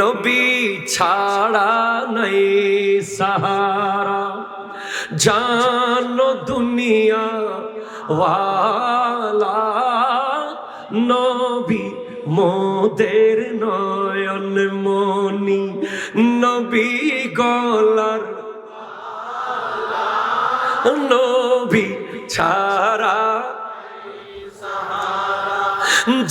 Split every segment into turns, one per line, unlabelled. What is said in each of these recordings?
নবী ছাড়া নাই সাহারা। জানো দুনিয়া ওয়ালা, নবী মোদের নয়ন মনি নবী গলার নবী ছাড়া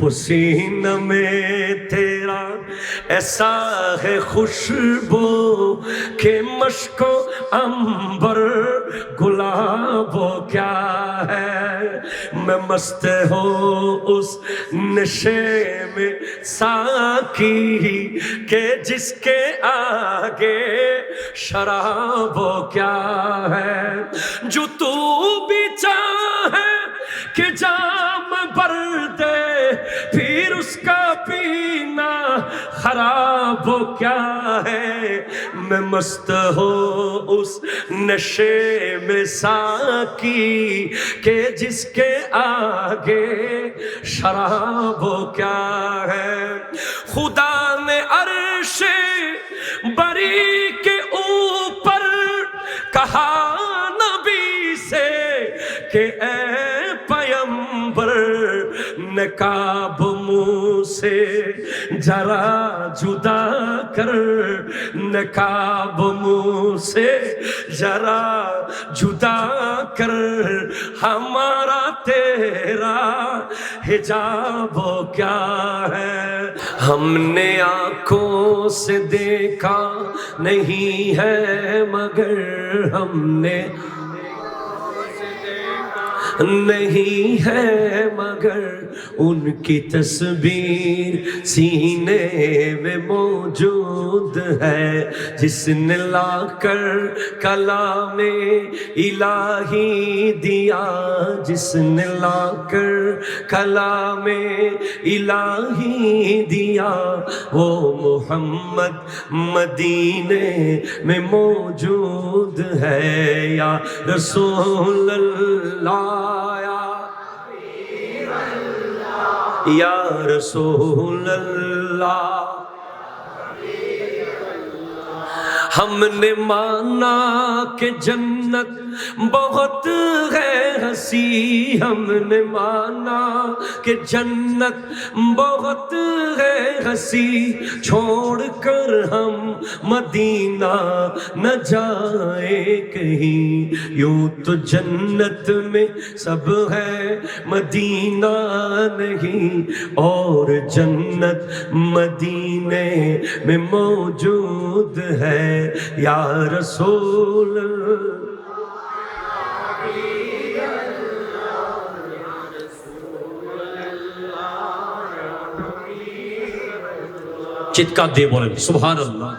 پسین میں تیرا ایسا ہے خوشبو کہ مشک و امبر گلاب وہ کیا ہے؟ میں مست ہو اس نشے میں ساکی کہ جس کے آگے شراب وہ کیا ہے؟ جو تو بھی چاہے کہ جا خراب ہو کیا ہے؟ میں مست ہو اس نشے میں ساکی کہ جس کے آگے شراب ہو کیا ہے؟ خدا نے عرش بری کے اوپر کہا کعب منہ سے جرا جدا کر۔ نکاب منہ سے جرا جدا کر۔ ہمارا تیرا حجاب کیا ہے؟ ہم نے آنکھوں سے دیکھا نہیں ہے مگر ہم نے نہیں ہے مگر ان کی تصویر سینے میں موجود ہے، جس نے لا کر کلام الہی دیا، جس نے لا کر کلام الہی دیا۔ وہ محمد مدینے میں موجود ہے، یا رسول اللہ۔ یا رسول اللہ ہم نے مانا کہ جنت بہت ہے، ہنسی۔ ہم نے مانا کہ جنت بہت ہے، ہنسی۔ چھوڑ کر ہم مدینہ نہ جائے کہیں۔ یوں تو جنت میں سب ہے، مدینہ نہیں۔ اور جنت مدینے میں موجود ہے۔ یا رسول চিৎকার দিয়ে বলেন সুভান আল্লাহ